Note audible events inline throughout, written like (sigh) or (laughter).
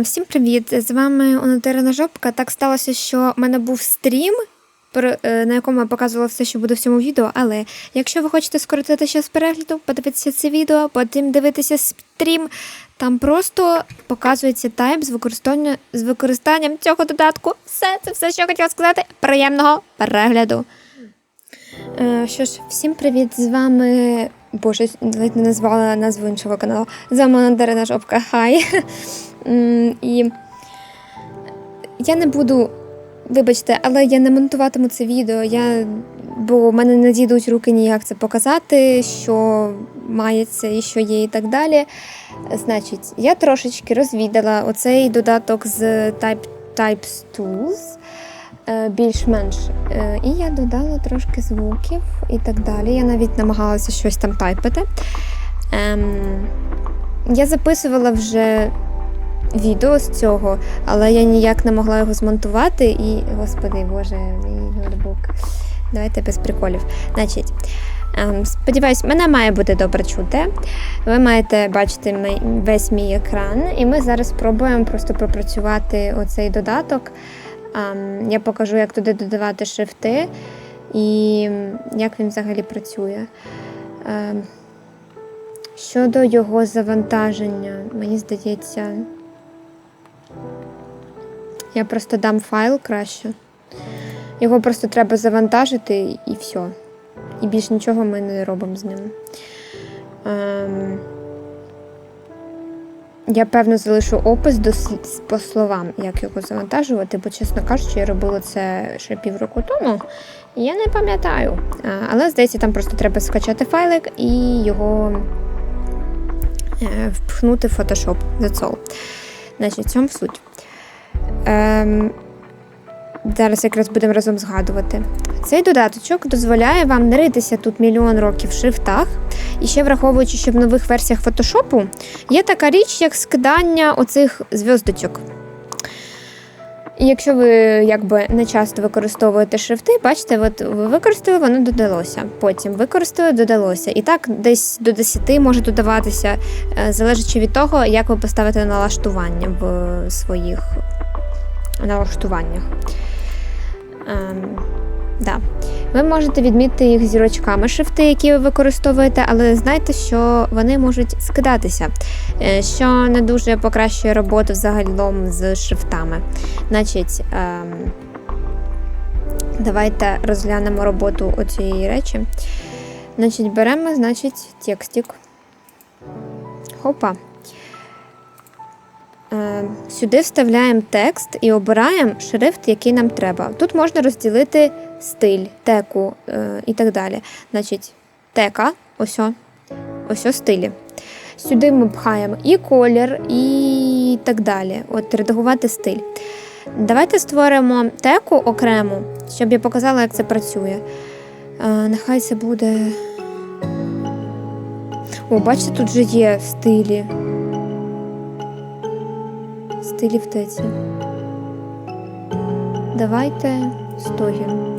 Всім привіт! З вами Онотерина Жопка. Так сталося, що в мене був стрім, е, на якому я показувала все, що буде в цьому відео. Але якщо ви хочете скоротити час перегляду, подивитися це відео, потім дивитися стрім, там просто показується тайп з використанням, з використанням цього додатку. Все, це все, що я хотіла сказати. Приємного перегляду! Е, Що ж, всім привіт! З вами. Боже, ледь не назвала назву іншого каналу. З вами Дарина Жопка. Хай. (laughs) І я не буду, вибачте, але я не монтуватиму це відео. Я, бо в мене не дійдуть руки ніяк це показати, що мається і що є, і так далі. Значить, я трошечки розвідала оцей додаток з Type, Types Tools більш-менш. Е, І я додала трошки звуків і так далі. Я навіть намагалася щось там тайпити. Ем, я записувала вже відео з цього, але я ніяк не могла його змонтувати. І, господи, боже, мій ноутбук. Давайте без приколів. Значить, ем, сподіваюсь, мене має бути добре чути. Ви маєте бачити весь мій екран, і ми зараз спробуємо просто пропрацювати оцей додаток. Ем, Я покажу, як туди додавати шрифти і як він взагалі працює. Ем, Щодо його завантаження, мені здається, я просто дам файл краще. Його просто треба завантажити і все. І більш нічого ми не робимо з ним. Я певно залишу опис до по словам, як його завантажувати, бо, чесно кажучи, я робила це ще півроку тому, я не пам'ятаю. Але здається, там просто треба скачати файлик і його е, впхнути в Photoshop. That's all. Значить, в цьому суть. Ем, зараз якраз будемо разом згадувати. Цей додаточок дозволяє вам не ритися тут мільйон років в шрифтах. І ще враховуючи, що в нових версіях фотошопу є така річ, як скидання оцих зв'язочок. Якщо ви якби не часто використовуєте шрифти, бачите, от ви використали, воно додалося. Потім використали, додалося. І так десь до 10 може додаватися, е, залежачи від того, як ви поставите налаштування в своїх налаштуваннях. Ем, да. Ви можете відмітити їх зірочками шрифти, які ви використовуєте, але знайте, що вони можуть скидатися, е, що не дуже покращує роботу взагалом з шрифтами. Значить, ем, давайте розглянемо роботу оцієї речі. Значить, беремо, значить, текстик. Хопа. Е, Сюди вставляємо текст і обираємо шрифт, який нам треба. Тут можна розділити стиль, теку е, і так далі. Значить, тека, ось, ось стилі. Сюди ми пхаємо і колір, і так далі. От редагувати стиль. Давайте створимо теку окрему, щоб я показала, як це працює. Е, Нехай це буде. О, бачите, тут же є стилі. Стилі в теці. Давайте стогін.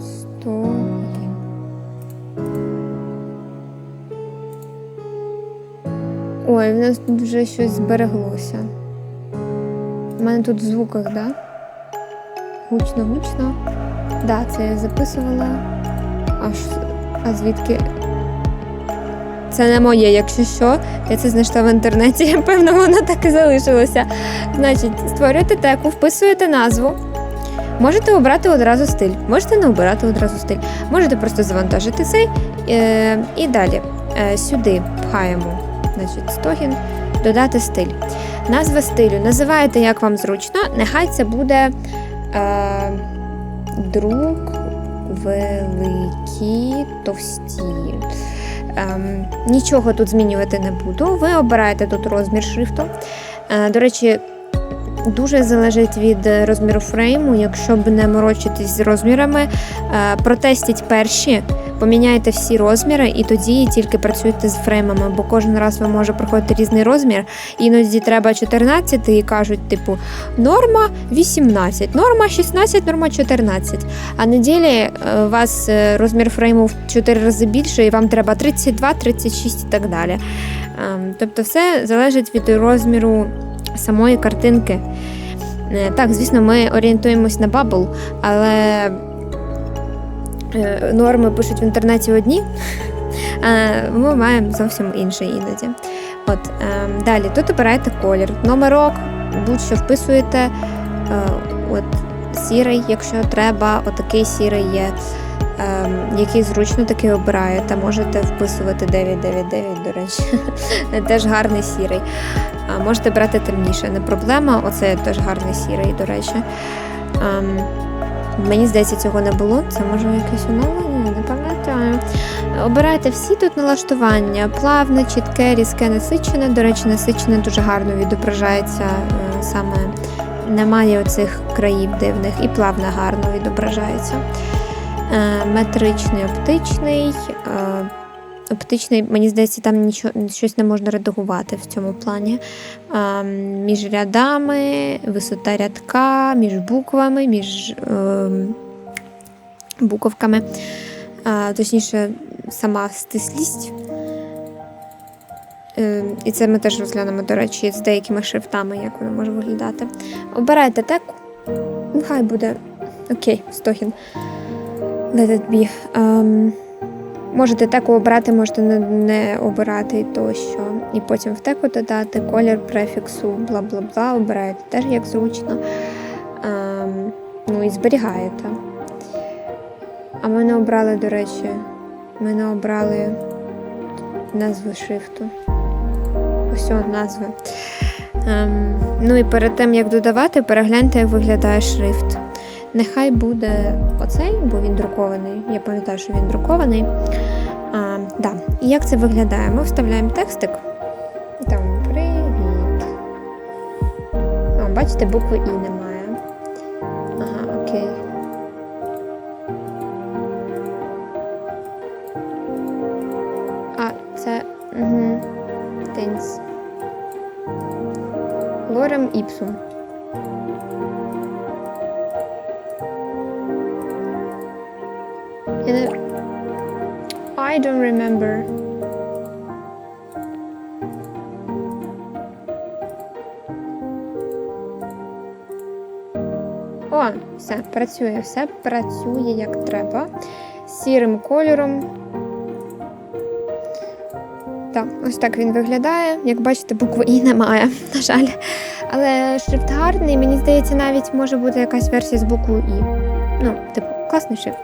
Стогін. Ой, в нас тут вже щось збереглося. У мене тут в звуках, так? Да? Гучно, гучно. Так, да, це я записувала. Аж а звідки? Це не моє, якщо що. Я це знайшла в інтернеті, (laughs) певно, воно так і залишилося. Значить, створюєте теку, вписуєте назву. Можете обрати одразу стиль, можете не обирати одразу стиль. Можете просто завантажити цей е, і далі. Е, сюди пхаємо значить, стогін, додати стиль. Назва стилю. Називаєте, як вам зручно. Нехай це буде е, друк великі товсті. Ем, нічого тут змінювати не буду. Ви обираєте тут розмір шрифту. Е, до речі, дуже залежить від розміру фрейму. Якщо б не морочитись з розмірами, е, протестіть перші, поміняйте всі розміри і тоді тільки працюйте з фреймами, бо кожен раз вам може приходити різний розмір. Іноді треба 14 і кажуть, типу, норма 18, норма 16, норма 14. А неділі е, у вас е, розмір фрейму в 4 рази більше, і вам треба 32, 36 і так далі. Ем, Тобто все залежить від розміру самої картинки. Е, Так, звісно, ми орієнтуємось на бабл, але норми пишуть в інтернеті одні, а ми маємо зовсім інше іноді. От, е, далі, тут обираєте колір, номерок, будь-що вписуєте. Е, от, сірий, якщо треба, отакий сірий є. Ем, який зручно такий обираєте. Можете вписувати 999, до речі. (laughs) теж гарний сірий. Можете брати темніше, не проблема. Оце теж гарний сірий, до речі. Мені здається, цього не було. Це може якесь оновлення, не пам'ятаю. Обирайте всі тут налаштування: плавне, чітке, різке, насичене. До речі, насичене дуже гарно відображається е, саме. Немає оцих країв дивних і плавне гарно відображається. Е, Метричний, оптичний. Оптичний, мені здається, там нічого, щось не можна редагувати в цьому плані. Е, Між рядами, висота рядка, між буквами, між е, буковками. Е, Точніше, сама стислість. Е, І це ми теж розглянемо, до речі, з деякими шрифтами, як воно може виглядати. Обирайте теку. Нехай буде окей, стогін. Let it be. Ем, можете теку обрати, можете не, обирати тощо. І потім в теку додати колір префіксу, бла бла бла. Обираєте теж як зручно. Ем, ну і зберігаєте. А ми не обрали, до речі, ми не обрали назву шрифту. Ось назви. Ем, ну і перед тим, як додавати, перегляньте, як виглядає шрифт. Нехай буде оцей, бо він друкований. Я пам'ятаю, що він друкований. А, да. І як це виглядає? Ми вставляємо текстик. Там привіт. О, бачите, букви І немає. Ага, окей. А, це. Угу. Тенс. Лорем іпсум. Я не... I don't remember. О, все, працює, все працює як треба. Сірим кольором. Так, ось так він виглядає. Як бачите, букви І немає, (laughs) на жаль. Але шрифт гарний, мені здається, навіть може бути якась версія з буквою І. Ну, типу, класний шрифт,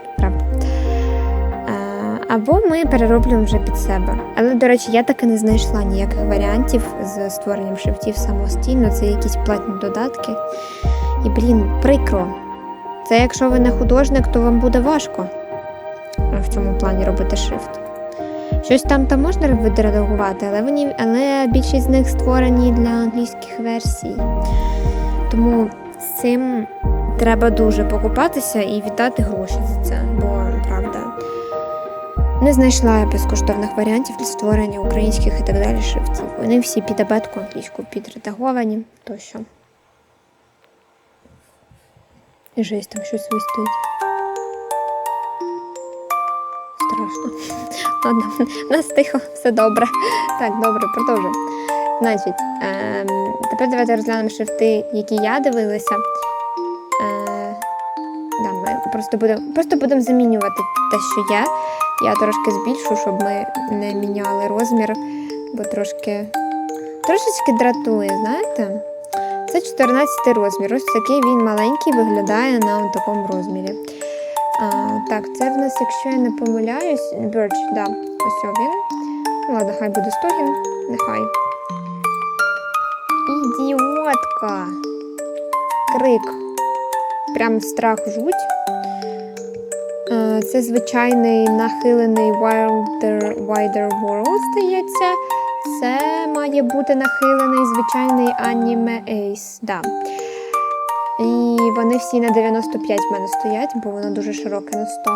Або ми перероблюємо вже під себе. Але, до речі, я таки не знайшла ніяких варіантів з створенням шрифтів самостійно. Це якісь платні додатки. І, блін, прикро. Це якщо ви не художник, то вам буде важко в цьому плані робити шрифт. Щось там можна відредагувати, але вони, але більшість з них створені для англійських версій. Тому з цим треба дуже покупатися і віддати гроші за це. Не знайшла я безкоштовних варіантів для створення українських і так далі шрифтів. Вони всі під абетку англійську підредаговані тощо. І жесть, там щось вистоїть. Страшно. (laughs) Ладно, нас тихо, все добре. Так, добре, продовжуємо. Значить, ем, тепер давайте розглянемо шрифти, які я дивилася. Просто будемо просто будемо замінювати те, що є. Я трошки збільшу, щоб ми не міняли розмір, бо трошки трошечки дратує, знаєте? Це 14 розмір. Ось такий він маленький виглядає на такому розмірі. А, так, це в нас, якщо я не помиляюсь, Birch, да, ось він. Ладно, хай буде стогін, нехай. Ідіотка. Крик. Прям страх жуть. Е, Це звичайний нахилений Wilder, Wider World, здається. Це має бути нахилений звичайний Anime Ace. Да. І вони всі на 95 в мене стоять, бо воно дуже широке на 100.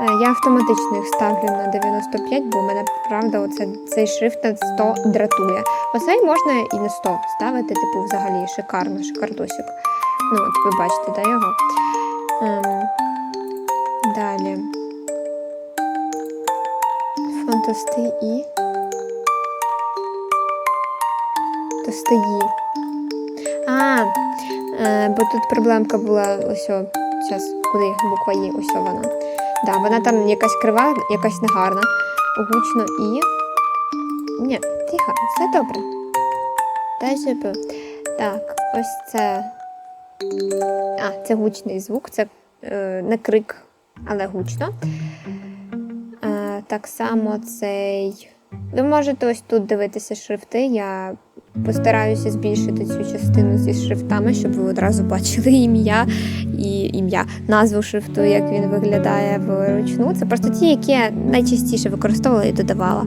Е, Я автоматично їх ставлю на 95, бо мене правда оце, цей шрифт на 100 дратує. Оцей можна і на 100 ставити, типу, взагалі шикарно, шикардосик. Ну, от ви бачите, да, його. Далі. Фантасти і. Тостої. А, е, бо тут проблемка була ось. Зараз, куди буква є, ось о вона. Да, вона там якась крива, якась негарна, гучно і. Ні, тихо, все добре. Супер. Так, ось це. А, це гучний звук, це е, не крик, але гучно. Е, так само цей. Ви можете ось тут дивитися шрифти. Я постараюся збільшити цю частину зі шрифтами, щоб ви одразу бачили ім'я і ім'я, назву шрифту, як він виглядає вручну. Це просто ті, які я найчастіше використовувала і додавала.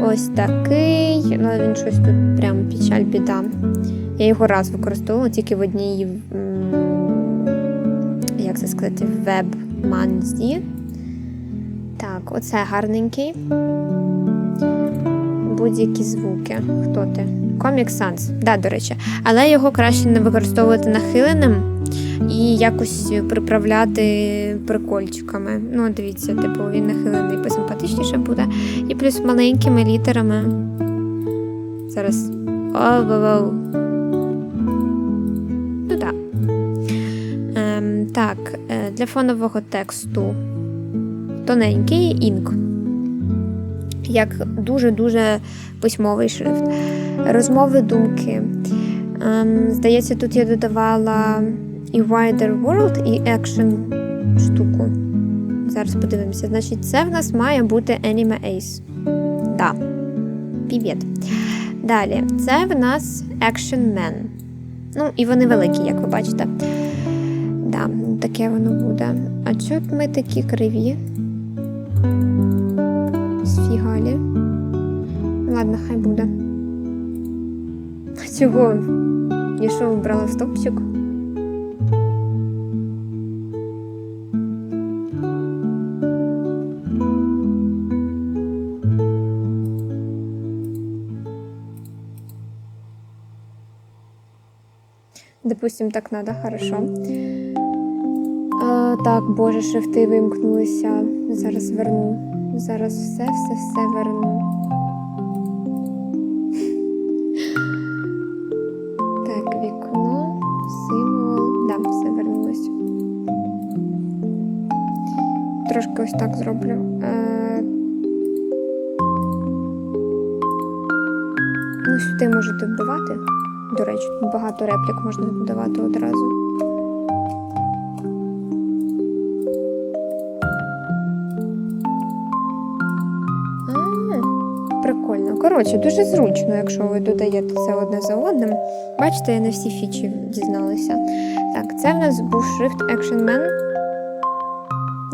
Ось такий. Ну, він щось тут прям печаль біда. Я його раз використовувала тільки в одній, як це сказати, веб-манзі. Так, оце гарненький. Будь-які звуки. Хто ти? Comic Sans. Да, до речі. Але його краще не використовувати нахиленим і якось приправляти прикольчиками. Ну, дивіться, типу, він нахилений посимпатичніше буде. І плюс маленькими літерами. Зараз. О-воу-воу. Для фонового тексту тоненький інк. Як дуже-дуже письмовий шрифт. Розмови думки. Ем, здається, тут я додавала і Wider World, і Action штуку. Зараз подивимося. Значить, це в нас має бути Anime Ace. Да. Привіт. Далі, це в нас Action Man. Ну, і вони великі, як ви бачите. Таке воно буде. А чого ми такі криві? Сфігалі. Ладно, хай буде. Чого? Я що вибрала стопчик? Допустим, так надо, хорошо. Так, боже, шрифти вимкнулися. Зараз верну. Зараз все, все, все верну. Так, вікно, символ. Да, все вернулось. Трошки ось так зроблю. Е... Ну, сюди можете вбивати. До речі, багато реплік можна додавати одразу. Коротше, дуже зручно, якщо ви додаєте це одне за одним. Бачите, я не всі фічі дізналася. Так, це в нас був шрифт Action Man.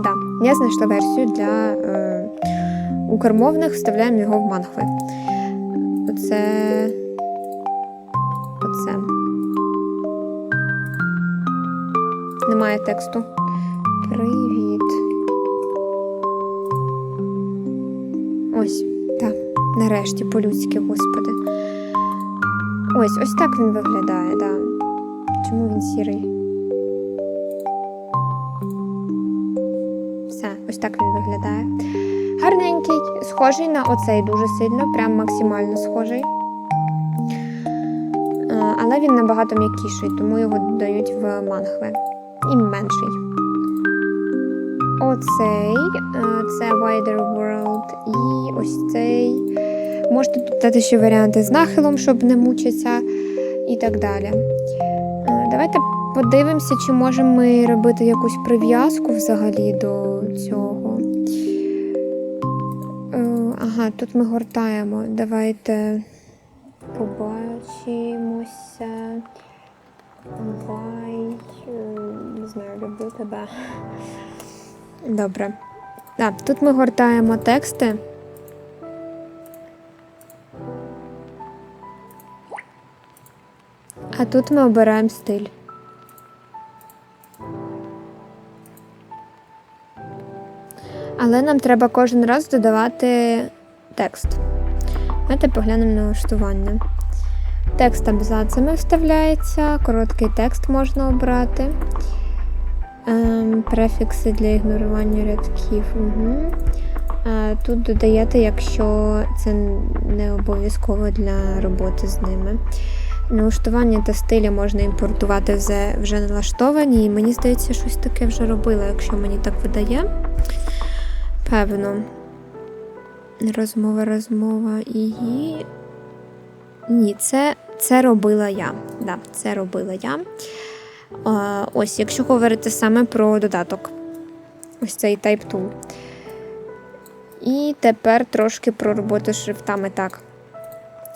Да, я знайшла версію для е, укрмовних, вставляємо його в мангви. Оце. Оце. Немає тексту. Нарешті, по-людськи, господи. Ось, ось так він виглядає, да. Чому він сірий? Все, ось так він виглядає. Гарненький, схожий на оцей дуже сильно, прям максимально схожий. Е, Але він набагато м'якіший, тому його додають в мангви. І менший. Оцей е, це Wider World. І ось цей. Можете тут дати ще варіанти з нахилом, щоб не мучитися, і так далі. Е, Давайте подивимося, чи можемо ми робити якусь прив'язку взагалі до цього. Е, Ага, тут ми гортаємо. Давайте побачимося. Бай. е, Не знаю, люблю тебе. Добре. Так, тут ми гортаємо тексти. А тут ми обираємо стиль. Але нам треба кожен раз додавати текст. Давайте поглянемо на налаштування. Текст абзацами вставляється, короткий текст можна обрати. Ем, префікси для ігнорування рядків. Угу. Е, тут додаєте, якщо це не обов'язково для роботи з ними. Налаштування та стилі можна імпортувати вже, налаштовані, і мені здається, щось таке вже робила, якщо мені так видає. Певно. Розмова, розмова і. Ні, це, це робила я. Да, це робила я. А, ось, якщо говорити саме про додаток, ось цей Type Tool. І тепер трошки про роботу з шрифтами так.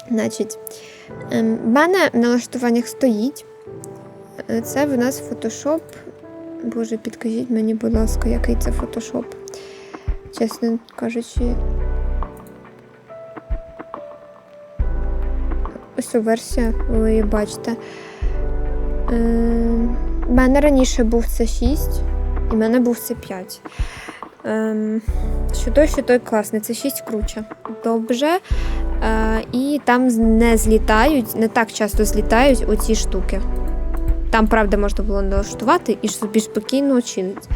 Значить, ем, в мене в налаштуваннях стоїть. Е, Це в нас Photoshop. Боже, підкажіть мені, будь ласка, який це Photoshop. Чесно кажучи. Ось цю версію, ви її бачите. Е, мене раніше був це 6, і в мене був це 5. Ем, що той, що той класний, це 6 круче. Добре. Е, і там не злітають, не так часто злітають оці штуки. Там, правда, можна було налаштувати і собі спокійно чинить.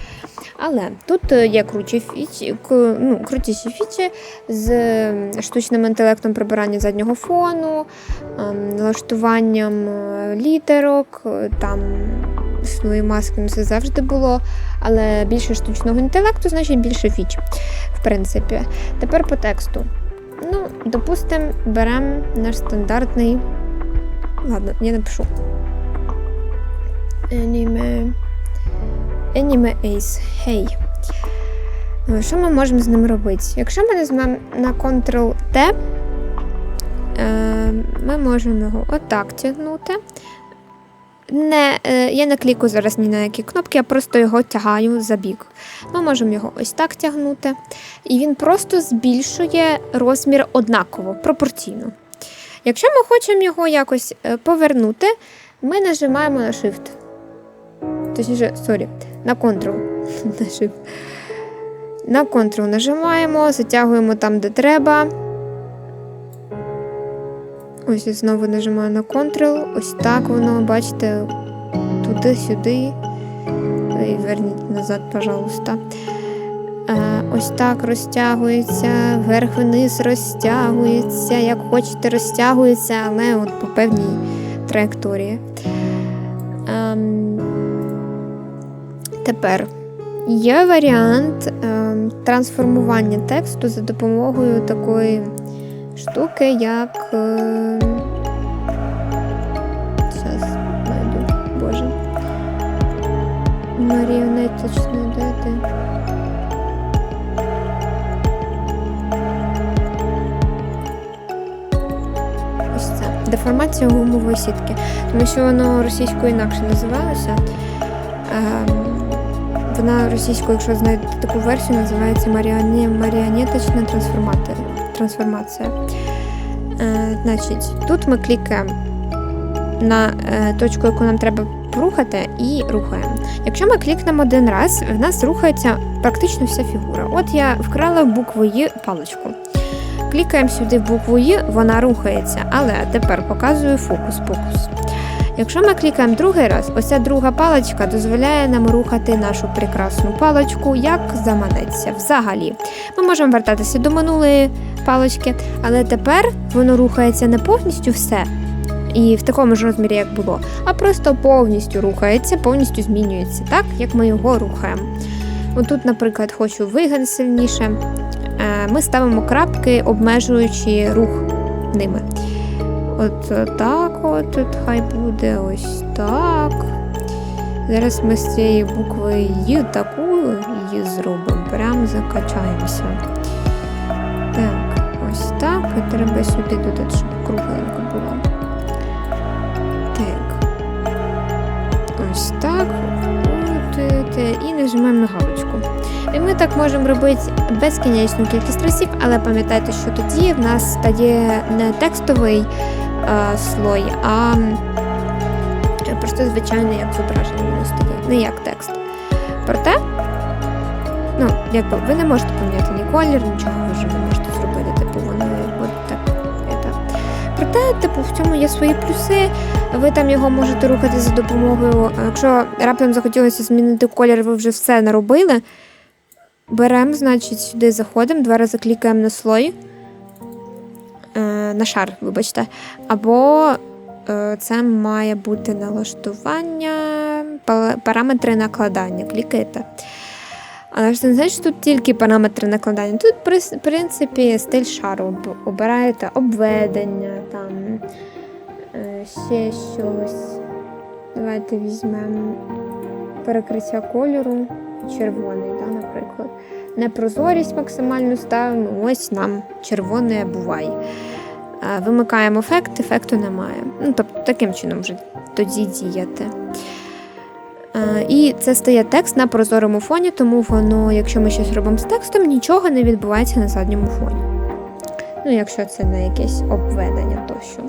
Але тут е, є круті фічі, ну, крутіші фічі з е, штучним інтелектом прибирання заднього фону, ем, налаштуванням е, літерок, е, там свої маски, ну це завжди було. Але більше штучного інтелекту, значить більше фіч, в принципі. Тепер по тексту. Ну, допустимо, беремо наш стандартний. Ладно, я напишу. Anime. Anime Ace. Hey. Е, Що ми можемо з ним робити? Якщо ми нажмемо на Ctrl-T, е, ми можемо його отак тягнути. Не, е, я не клікаю зараз ні на які кнопки, я просто його тягаю за бік. Ми можемо його ось так тягнути. І він просто збільшує розмір однаково, пропорційно. Якщо ми хочемо його якось е, повернути, ми нажимаємо на Shift. Точніше, сорі, на Ctrl. (laughs) На Shift. На Ctrl нажимаємо, затягуємо там, де треба. Ось я знову нажимаю на Ctrl. Ось так воно, бачите, туди-сюди. І верніть назад, пожалуйста. Е, Ось так розтягується, вверх-вниз розтягується, як хочете, розтягується, але от по певній траєкторії. Ем, Тепер є варіант ем, трансформування тексту за допомогою такої штуки, як. Зараз знайду, боже. Маріонеточне, де ти? Ось це. Деформація гумової сітки. Тому що воно російською інакше називалося. Ем, вона російською, якщо знаєте таку версію, називається маріоне... маріонеточна трансформати... трансформація. Е, значить, тут ми клікаємо на е, точку, яку нам треба порухати, і рухаємо. Якщо ми клікнемо один раз, в нас рухається практично вся фігура. От я вкрала букву «Й» паличку. Клікаємо сюди букву «Й», вона рухається, але тепер показую фокус-покус. Якщо ми клікаємо другий раз, ось ця друга паличка дозволяє нам рухати нашу прекрасну паличку, як заманеться. Взагалі, ми можемо вертатися до минулої палички, але тепер воно рухається не повністю все. І в такому ж розмірі, як було, а просто повністю рухається, повністю змінюється, так як ми його рухаємо. Отут, наприклад, хочу вигин сильніше. Е, Ми ставимо крапки, обмежуючи рух ними. От так, от тут хай буде ось так. Зараз ми з цієї букви Й таку її зробимо. Прям закачаємося. Так, ось так. І треба сюди додати, щоб кругленько було. Так. Ось так. От, І нажимаємо на галочку. І ми так можемо робити безкінечну кількість разів, але пам'ятайте, що тоді в нас стає не текстовий е, слой, а просто звичайне як зображення воно стає, не як текст. Проте Ну, якби ви не можете поміняти ні колір, нічого ви вже не можете зробити. Типу, воно буде так. Проте, типу, в цьому є свої плюси. Ви там його можете рухати за допомогою. Якщо раптом захотілося змінити колір, ви вже все наробили. Беремо, значить, сюди заходимо, два рази клікаємо на слой. На шар, вибачте. Або е, це має бути налаштування, параметри накладання. Клікаєте. Але ж не що тут тільки параметри накладання. Тут, в принципі, стиль шару. Обираєте обведення, там е, ще щось. Давайте візьмемо перекриття кольору червоний, да, наприклад. Непрозорість максимальну ставимо. Ось нам червоне буває. Е, Вимикаємо ефект, ефекту немає. Ну, тобто таким чином вже тоді діяти. Е, І це стає текст на прозорому фоні, тому воно, якщо ми щось робимо з текстом, нічого не відбувається на задньому фоні. Ну, якщо це не якесь обведення тощо.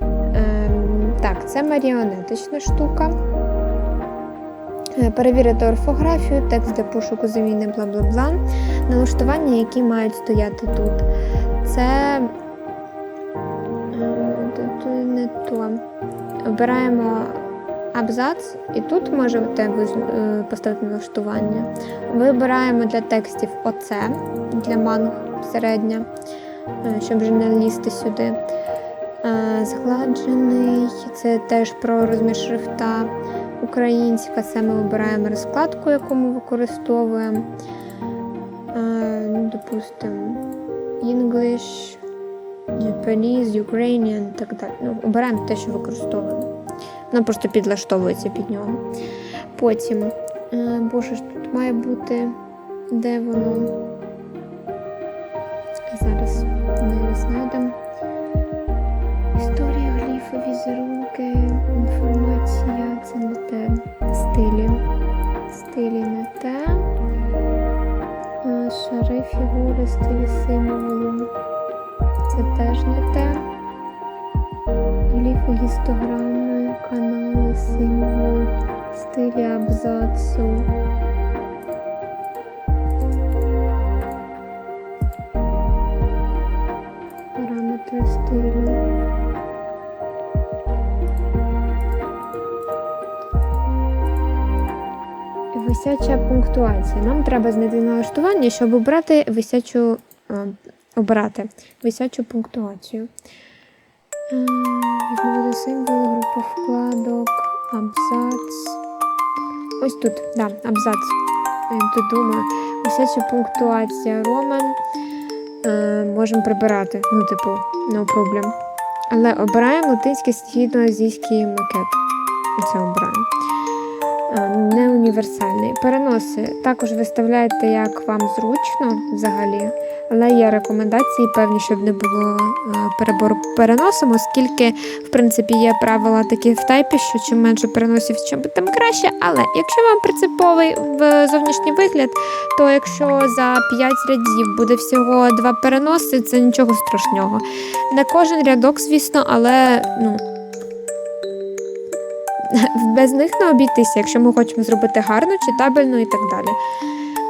Ем, так, це маріонетична штука. Е, Перевірити орфографію, текст для пошуку заміни, бла бла бла. Налаштування, які мають стояти тут. Це не то. Обираємо абзац, і тут можете е, поставити налаштування. Вибираємо для текстів оце, для манг середня, е, щоб вже не лізти сюди. Е, Згладжений, це теж про розмір шрифта. Українська, це ми вибираємо розкладку, яку ми використовуємо. Допустимо, English, Japanese, Ukrainian і так далі. Ну, обираємо те, що використовуємо. Воно просто підлаштовується під нього. Потім, е, боже ж, тут має бути, де воно. Зараз його знайдемо. Історія, гліфи, візерунки, інформація це не те. Стилі. Стилі не те. Е, Шари, фігури, стилі символу. Це теж не те. Гліфи, гістограми, канали, символ, стилі абзацу. Параметри стилю. Висяча пунктуація. Нам треба знайти налаштування, щоб обрати висячу, а, обрати висячу пунктуацію. Е, Відновити символи, група вкладок, абзац. Ось тут, да, абзац. Я тут. Висяча пунктуація Роман. Е, можемо прибирати. Ну, типу, no problem. Але обираємо латинський східноазійський макет. Це обираємо. Е, Не універсальний. Переноси також виставляєте, як вам зручно взагалі, але є рекомендації певні, щоб не було е, перебору переносом, оскільки, в принципі, є правила такі в тайпі, що чим менше переносів, тим краще. Але якщо вам принциповий в зовнішній вигляд, то якщо за 5 рядів буде всього два переноси, це нічого страшного. Не кожен рядок, звісно, але ну. (laughs) без них не обійтися, якщо ми хочемо зробити гарно, читабельно і так далі.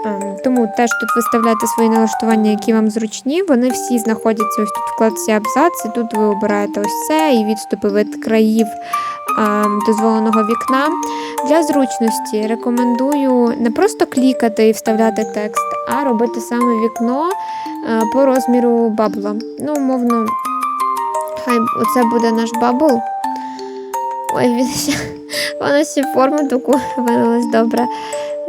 Ем, Тому теж тут виставляйте свої налаштування, які вам зручні. Вони всі знаходяться ось тут в вкладці абзац, і тут ви обираєте ось це і відступи від країв ем, дозволеного вікна. Для зручності рекомендую не просто клікати і вставляти текст, а робити саме вікно е, по розміру бабла. Ну, умовно, хай оце буде наш бабл. Ой, він ще, вона ще форму таку вилилась добре.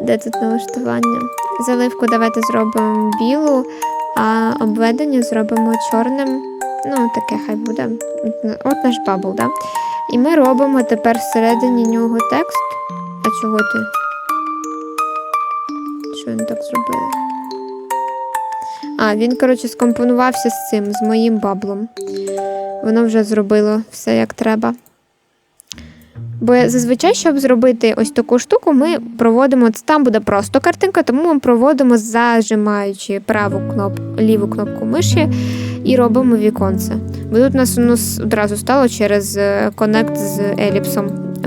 Де тут налаштування? Заливку давайте зробимо білу, а обведення зробимо чорним. Ну, таке хай буде. От наш бабл, да? І ми робимо тепер всередині нього текст. А чого ти? Що він так зробив? А, він, коротше, скомпонувався з цим, з моїм баблом. Воно вже зробило все як треба. Бо зазвичай, щоб зробити ось таку штуку, ми проводимо там буде просто картинка, тому ми проводимо зажимаючи праву кнопку, ліву кнопку миші і робимо віконце. Бо тут у нас воно одразу стало через е, коннект з еліпсом.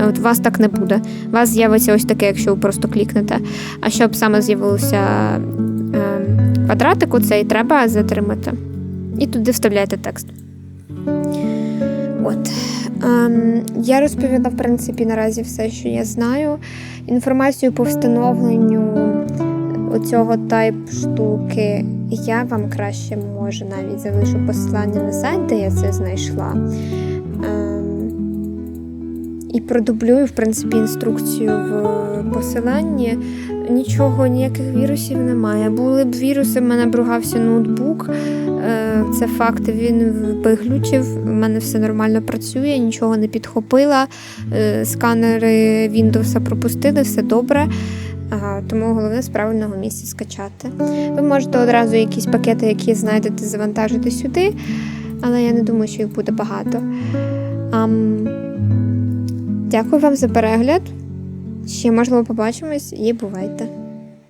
От у вас так не буде. У вас з'явиться ось таке, якщо ви просто клікнете. А щоб саме з'явився е, квадратик, оцей треба затримати. І туди вставляєте текст. От. Ем, я розповіла, в принципі, наразі все, що я знаю. Інформацію по встановленню оцього тайп штуки я вам краще може навіть залишу посилання на сайт, де я це знайшла. Ем, і продублюю, в принципі, інструкцію в посиланні. Нічого, ніяких вірусів немає. Були б віруси, в мене б ругався ноутбук. Е, Це факт, він виглючив, в мене все нормально працює, нічого не підхопила. Е, Сканери Windows пропустили, все добре. Ага, тому головне з правильного місця скачати. Ви можете одразу якісь пакети, які знайдете, завантажити сюди, але я не думаю, що їх буде багато. Ам... Дякую вам за перегляд. Ще можливо побачимось і бувайте!